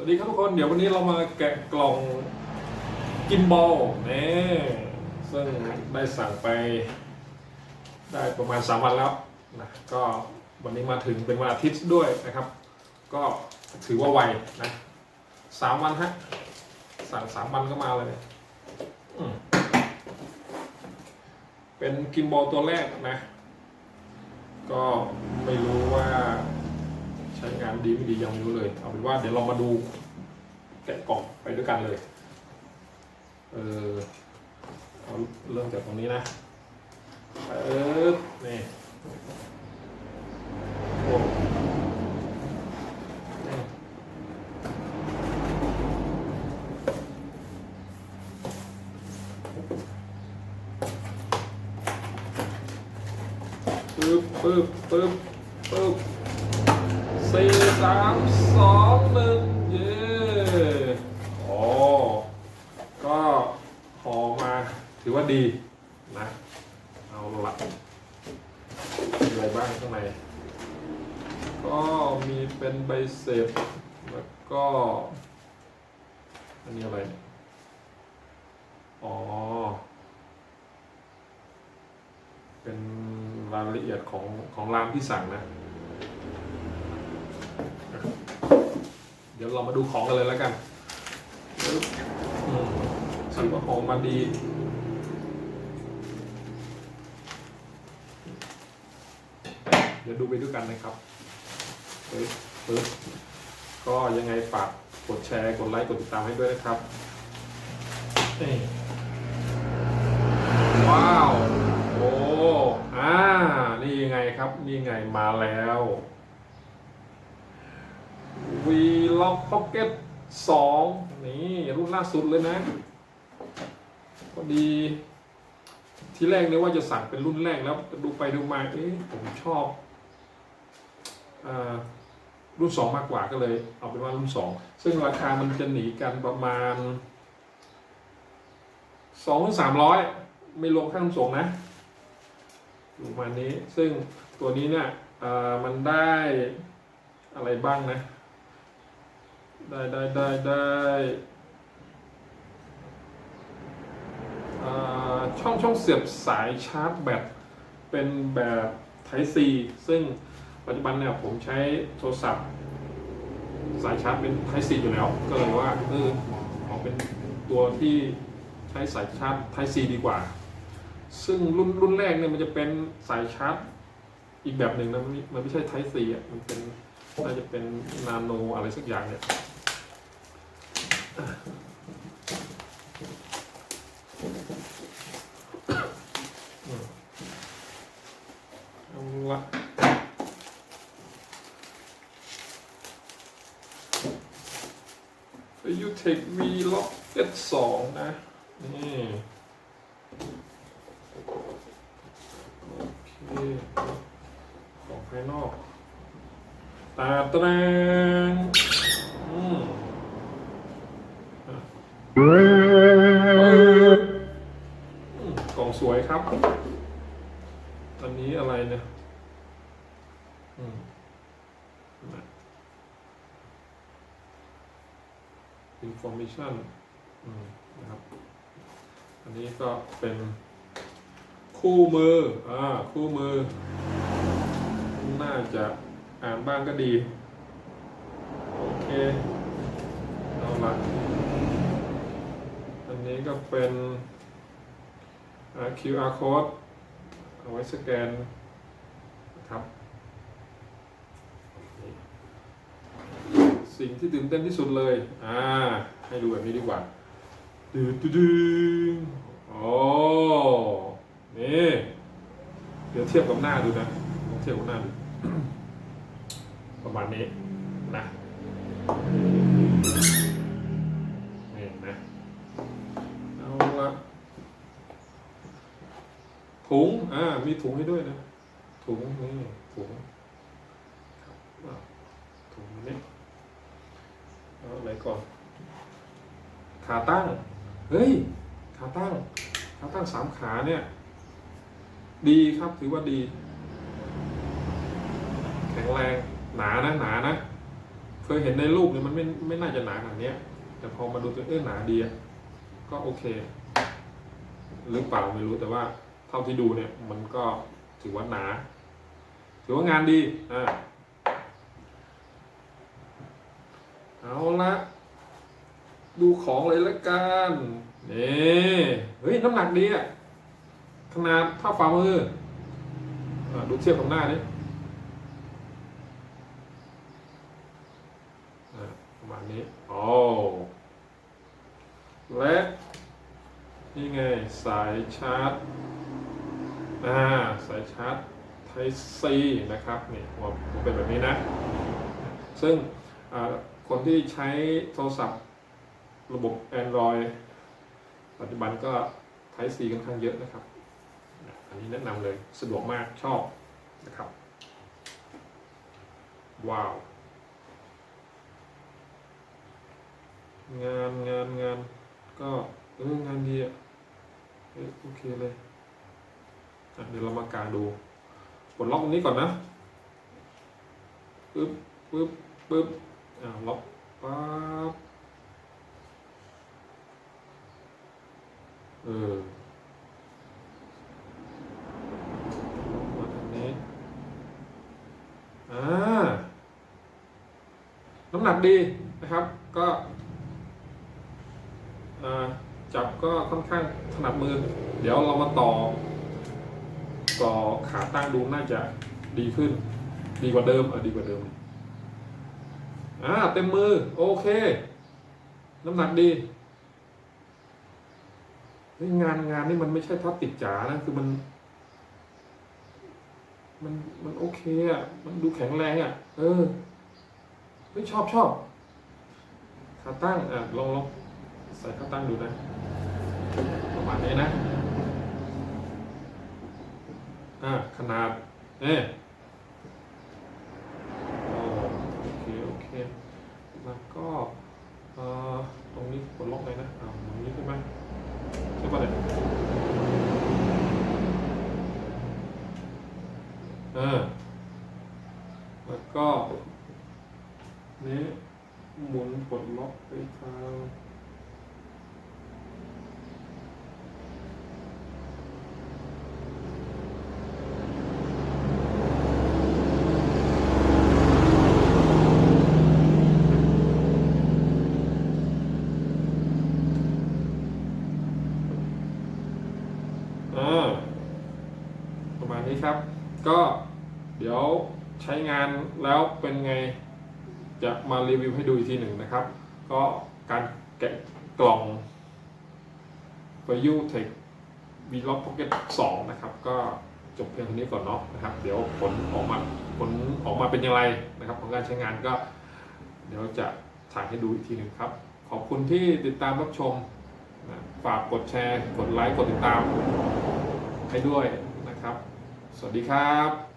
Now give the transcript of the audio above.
สวัสดีครับทุกคน เดี๋ยววันนี้เรามาแกะกล่องกินบอลนี่ซึ่งได้สั่งไป ได้ประมาณ 3 วันแล้วนะก็วันนี้มาถึงเป็นวันอาทิตย์ด้วยนะครับ ก็ถือว่าไวนะสามวันฮะสั่งสามวันก็มาเลยเป็นกินบอลตัวแรกนะ ก็ไม่รู้ว่าใช้งานดีไม่ดียังไม่รู้เลย เอาเป็นว่าเดี๋ยวเรามาดู แกะกล่องไปด้วยกันเลย เออเอาเริ่มจากตรงนี้นะเออนี่โอ้นี่ปึ๊บปึ๊บปึ๊บปึ๊บสี่สามสองหนึ่งเย้โอ้ก็ห่อมาถือว่า ดีนะ เอาละมีอะไรบ้างข้างใน ก็มีเป็นใบเสร็จแล้วก็ อันนี้อะไรเนี่ยอ๋อ เป็นรายละเอียดของของร้านที่สั่งนะ เดี๋ยวเรามาดูของกันเลยแล้วกันปึ๊บอืมคิดว่าของมาดี ดี๋ยวดูไปด้วยกันนะครับปึ๊บปึ๊บก็ยังไงฝากกดแชร์ กดไลค์ กดติดตามให้ด้วยนะครับนี่ว้าว โอ้ อ่า นี่ยังไงครับ นี่ไงมาแล้ววีล็อกพ็อกเก็ตสองนี่รุ่นล่าสุดเลยนะพอดีที่แรกเนี่ยว่าจะสั่งเป็นรุ่นแรกแล้วดูไปดูมาเอ๊ะผมชอบอา รุ่นสองมากกว่าก็เลยเอาเป็นว่ารุ่นสองซึ่งราคามันจะหนีกันประมาณสองถึงสามร้อยไม่รวมค่าขนส่งนะประมาณนี้ซึ่งตัวนี้เนี่ยมันได้อะไรบ้างนะ ได้ได้ได้ได้ช่องช่องเสียบสายชาร์จแบตเป็นแบบ Type C ซึ่ง ปัจจุบันเนี่ยผมใช้โทรศัพท์ สายชาร์จเป็น Type C อยู่แล้ว ก็เลยว่าเออเอาเป็นตัวที่ใช้สายชาร์จ Type C ดีกว่า ซึ่งรุ่นรุ่นแรกเนี่ยมันจะเป็นสายชาร์จอีกแบบหนึ่งนะมันไม่มันไม่ใช่ Type C อะมันเป็นน่าจะเป็นนาโนอะไรสักอย่างเนี่ย เอาละ เทควีล็อกเก็ตสองนะ นี่ โอเค ของภายนอก ตาตรางอืมอะปึ๊บอืมกล่องสวยครับ อันนี้อะไรเนี่ย อืมนะ information นะครับ อันนี้ก็เป็นคู่มือ อ่า คู่มือ น่าจะอ่านบ้างก็ดี โอเค เอาละอันนี้ก็เป็น QR code เอาไว้สแกนนะครับ สิ่งที่ตื่นเต้นที่สุดเลย อ่า ให้ดูแบบนี้ดีกว่าดืดดืดโอ้นี่เดี๋ยวเทียบกับหน้าดูนะเทียบกับหน้าดูประมาณนี้นะนี่นะเอาละถุงอ่ามีถุงให้ด้วยนะถุงนี่ถุงถุงนี้ เอาอะไรก่อน ขาตั้ง เฮ้ย ขาตั้ง ขาตั้งสามขาเนี่ย ดีครับถือว่าดี แข็งแรง หนานะหนานะ เคยเห็นในรูปเนี่ยมันไม่ไม่น่าจะหนาขนาดนี้ยแต่พอมาดูตัวเออหนาดีก็โอเค หรือเปล่าไม่รู้แต่ว่าเท่าที่ดูเนี่ย มันก็ถือว่าหนา ถือว่างานดีอ่าเอา ละดูของเลยละกันนี่เฮ้ยน้ำหนักดีอะขนาดเท่าฝ่ามืออดูเทียบกับหน้านี่ประมาณนี้โอ้และนี่ไงสายชาร์จอ่าสายชาร์จ Type C นะครับนี่หัวหัวเป็นแบบนี้นะ ซึ่งอ่า คนที่ใช้โทรศัพท์ระบบ Android ปัจจุบันก็ Type C ค่อนข้างเยอะนะครับ อันนี้แนะนำเลยสะดวกมากชอบนะครับ ว้าว งานงานงานก็เอองานดีอะเอ้ยโอเคเลยเดี๋ยวเรามากางดูกดล็อกตรงนี้ก่อนนะปึ๊บปึ๊บปึ๊บ ล็อกปั๊บเออมาทางนี้อ่าน้ำหนักดีนะครับ ก็จับก็ค่อนข้างถนัดมือ เดี๋ยวเรามาต่อ ต่อขาตั้งดูน่าจะดีขึ้น ดีกว่าเดิมเออดีกว่าเดิม อ่าเต็มมือ โอเค น้ำหนักดีเฮ้ยงานงานนี่มันไม่ใช่พลาสติกจ๋านะ คือมัน มันมันโอเคอะ มันดูแข็งแรงอะ เออเฮ้ยชอบชอบขาตั้งอะลองลองใส่ขาตั้งดูนะ ประมาณนี้นะ อะขนาดเนี่ยโอ้โอเค โอเค แล้วก็เอ่อตรงนี้กดล็อกเลยนะอ่าตรงนี้ใช่ไหมใช่ป่ะเนี่ย เออแล้วก็นี้หมุนปลดล็อกไปทางอ่าประมาณนี้ครับ ก็เดี๋ยวใช้งานแล้วเป็นไงจะมารีวิวให้ดูอีกทีหนึ่งนะครับ ก็การแกะกล่อง v i u t e c h v l o g Pocket 2 นะครับ ก็จบเพียงเท่านี้ก่อนเนาะนะครับ เดี๋ยวผลออกมาผลออกมาเป็นอย่างไรนะครับ ของการใช้งานก็ เดี๋ยวจะถ่ายให้ดูอีกทีหนึ่งครับ ขอบคุณที่ติดตามรับชม ฝากกดแชร์ กดไลค์ กดติดตามให้ด้วย สวัสดีครับ